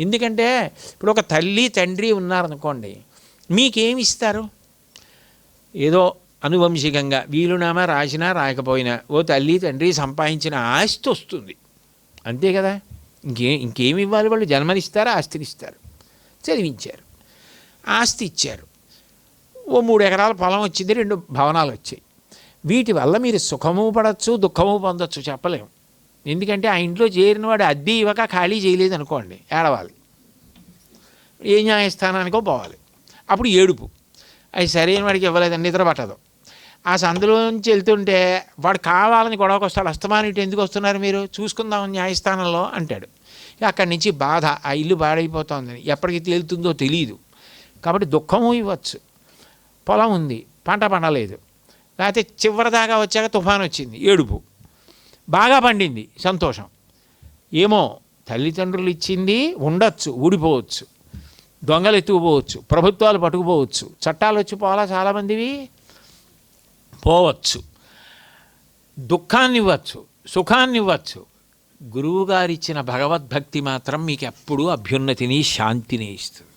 ఎందుకంటే ఇప్పుడు ఒక తల్లి తండ్రి ఉన్నారనుకోండి మీకేమి ఇస్తారు? ఏదో అనువంశికంగా వీలునామా రాసినా రాయకపోయినా ఓ తల్లి తండ్రి సంపాదించిన ఆస్తి వస్తుంది. అంతే కదా? ఇంకే ఇంకేమి ఇవ్వాలి వాళ్ళు? జన్మనిస్తారా ఆస్తిని ఇస్తారు చదివించారు. ఆస్తి ఇచ్చారు. ఓ మూడు ఎకరాల పొలం వచ్చింది రెండు భవనాలు వచ్చాయి. వీటి వల్ల మీరు సుఖము పడవచ్చు దుఃఖము పొందొచ్చు చెప్పలేము. ఎందుకంటే ఆ ఇంట్లో చేరిన వాడు అద్దె ఇవ్వక ఖాళీ చేయలేదు అనుకోండి ఏడవాలి. ఏ న్యాయస్థానానికో పోవాలి. అప్పుడు ఏడుపు. అది సరైన వాడికి ఇవ్వలేదని నిద్ర పట్టదు ఆ సందులోంచి వెళ్తుంటే వాడు కావాలని గొడవకు వస్తాడు అస్తమానం ఇటు ఎందుకు వస్తున్నారు మీరు? చూసుకుందాం న్యాయస్థానంలో అంటాడు. అక్కడి నుంచి బాధ ఆ ఇల్లు బాడైపోతుందని ఎప్పటికి తేలుతుందో తెలియదు కాబట్టి దుఃఖము ఇవ్వచ్చు. పొలం ఉంది పంట పండలేదు. లేకపోతే చివరిదాకా వచ్చాక తుఫాన్ వచ్చింది ఏడుపు. బాగా పండింది సంతోషం. ఏమో తల్లిదండ్రులు ఇచ్చింది ఉండొచ్చు ఊడిపోవచ్చు దొంగలు ఎత్తుకుపోవచ్చు ప్రభుత్వాలు పట్టుకుపోవచ్చు చట్టాలు వచ్చి చాలామందివి? పోవచ్చు. దుఃఖాన్ని ఇవ్వచ్చు సుఖాన్ని ఇవ్వచ్చు గురువుగారిచ్చిన భగవద్భక్తి మాత్రం మీకు ఎప్పుడూ అభ్యున్నతిని శాంతిని ఇస్తుంది.